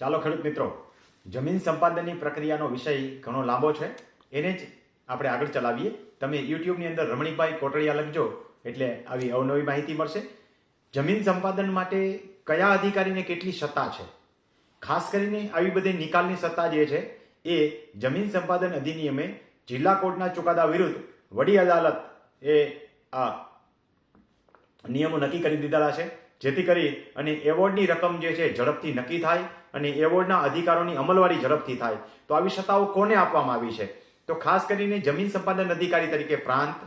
ચાલો ખેડૂત મિત્રો, જમીન સંપાદનની પ્રક્રિયાનો વિષય ઘણો લાંબો છે. એને જ આપણે આગળ ચલાવીએ. તમે યુટ્યુબની અંદર રમણીકભાઈ કોટડિયા લખજો, એટલે આવી અવનવી માહિતી મળશે. જમીન સંપાદન માટે કયા અધિકારીને કેટલી સત્તા છે? ખાસ કરીને આવી બધી નિકાલની સત્તા જે છે, એ જમીન સંપાદન અધિનિયમે જિલ્લા કોર્ટના ચુકાદા વિરુદ્ધ વડી અદાલત એ આ નિયમો નક્કી કરી દીધેલા છે. જેથી કરી અને એવોર્ડની રકમ જે છે ઝડપથી નક્કી થાય અને એવોર્ડના અધિકારોની અમલવારી ઝડપથી થાય. તો આવી સત્તાઓ કોને આપવામાં આવી છે? તો ખાસ કરીને જમીન સંપાદન અધિકારી તરીકે પ્રાંત,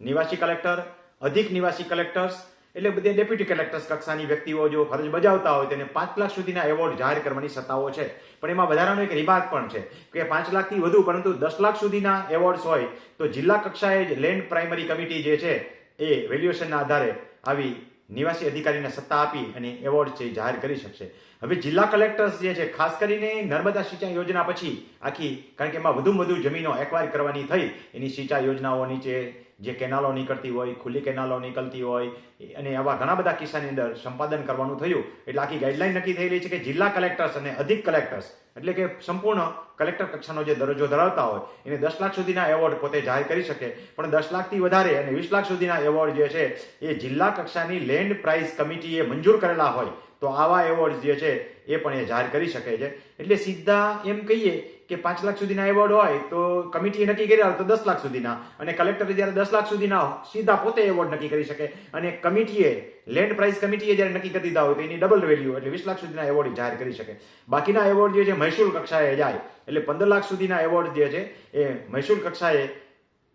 નિવાસી કલેક્ટર, અધિક નિવાસી કલેક્ટર્સ એટલે બધે ડેપ્યુટી કલેક્ટર્સ કક્ષાની વ્યક્તિઓ જો ફરજ બજાવતા હોય તેને પાંચ લાખ સુધીના એવોર્ડ જાહેર કરવાની સત્તાઓ છે. પણ એમાં વધારાનો એક રિમાર્ક પણ છે કે પાંચ લાખથી વધુ પરંતુ દસ લાખ સુધીના એવોર્ડ્સ હોય તો જિલ્લા કક્ષાએ લેન્ડ પ્રાઇમરી કમિટી જે છે એ વેલ્યુએશનના આધારે આવી નિવાસી અધિકારીને સત્તા આપી અને એવોર્ડ છે જાહેર કરી શકશે. હવે જિલ્લા કલેક્ટર્સ જે છે, ખાસ કરીને નર્મદા સિંચાઈ યોજના પછી આખી, કારણ કે એમાં વધુ વધુ જમીનો એક્વાયર કરવાની થઈ, એની સિંચાઈ યોજનાઓ નીચે જે કેનાલો નીકળતી હોય, ખુલ્લી કેનાલો નીકળતી હોય, અને આવા ઘણા બધા કિસ્સાની અંદર સંપાદન કરવાનું થયું. એટલે આખી ગાઈડલાઈન નક્કી થયેલી છે કે જિલ્લા કલેક્ટર્સ અને અધિક કલેક્ટર્સ એટલે કે સંપૂર્ણ કલેક્ટર કક્ષાનો જે દરજ્જો ધરાવતા હોય, એને દસ લાખ સુધીના એવોર્ડ પોતે જાહેર કરી શકે. પણ દસ લાખથી વધારે અને વીસ લાખ સુધીના એવોર્ડ જે છે, એ જિલ્લા કક્ષાની લેન્ડ પ્રાઇઝ કમિટીએ મંજૂર કરેલા હોય, તો આવા એવોર્ડ જે છે, એ પણ એ જાહેર કરી શકે છે. એટલે સીધા એમ કહીએ કે પાંચ લાખ સુધીના એવોર્ડ હોય તો કમિટીએ નક્કી કર્યા તો દસ લાખ સુધીના. અને કલેક્ટરે જ્યારે દસ લાખ સુધીના સીધા પોતે એવોર્ડ નક્કી કરી શકે. અને કમિટીએ, લેન્ડ પ્રાઇસ કમિટીએ જ્યારે નક્કી કરી દીધા હોય તો એની ડબલ વેલ્યુ એટલે વીસ લાખ સુધીના એવોર્ડ જાહેર કરી શકે. બાકીના એવોર્ડ જે છે, મહેસૂલ કક્ષાએ જાય. એટલે પંદર લાખ સુધીના એવોર્ડ જે છે, એ મહેસૂલ કક્ષાએ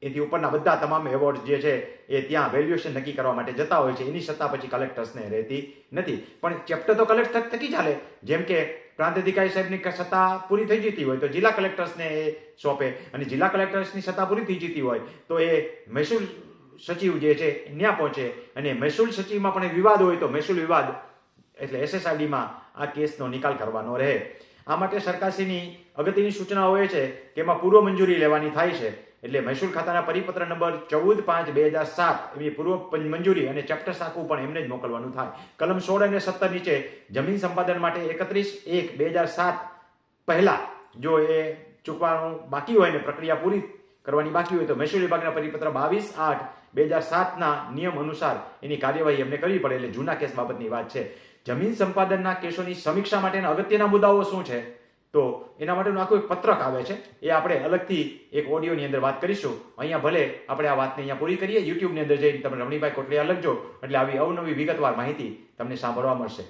એથી ઉપરના બધા તમામ એવોર્ડ જે છે, એ ત્યાં વેલ્યુએશન નક્કી કરવા માટે જતા હોય છે. એની સત્તા પછી કલેક્ટર્સને રહેતી નથી. પણ ચેપ્ટર તો કલેક્ટર થકી ચાલે. જેમ કે પ્રાંત અધિકારી સાહેબની સત્તા પૂરી થઈ જતી હોય તો જિલ્લા કલેક્ટર્સને એ સોંપે અને જિલ્લા કલેક્ટર્સની સત્તા પૂરી થઈ જતી હોય તો એ મહેસૂલ સચિવ જે છે ત્યાં પહોંચે અને મહેસૂલ સચિવમાં પણ વિવાદ હોય તો મહેસૂલ વિવાદ એટલે એસએસઆઈડીમાં આ કેસનો નિકાલ કરવાનો રહે. આ માટે સરકારશ્રીની અગત્યની સૂચનાઓ એ છે કે એમાં પૂર્વ મંજૂરી લેવાની થાય છે. એટલે મહેસૂલ ખાતાના પરિપત્ર નંબર ચૌદ પાંચ બે હજાર સાત, એવી પૂર્વ મંજૂરી અને ચેપ્ટર સાખું પણ એમને જ મોકલવાનું થાય. કલમ સોળ અને સત્તર નીચે જમીન સંપાદન માટે એકત્રીસ એક બે હજાર સાત પહેલા જો એ ચૂકવાનું બાકી હોય ને પ્રક્રિયા પૂરી કરવાની બાકી હોય તો મહેસૂલ વિભાગના પરિપત્ર બાવીસ આઠ બે હજાર સાતના નિયમ અનુસાર એની કાર્યવાહી એમને કરવી પડે એટલે જૂના કેસ બાબતની વાત છે. જમીન સંપાદનના કેસોની સમીક્ષા માટેના અગત્યના મુદ્દાઓ શું છે? તો એના માટેનું આખું એક પત્રક આવે છે. એ આપણે અલગથી એક ઓડિયોની અંદર વાત કરીશું. અહીંયા ભલે આપણે આ વાતને અહીંયા પૂરી કરીએ, યુટ્યુબની અંદર જઈને તમે રમણીભાઈ કોટલીયા લખજો એટલે આવી અવનવી વિગતવાર માહિતી તમને સાંભળવા મળશે.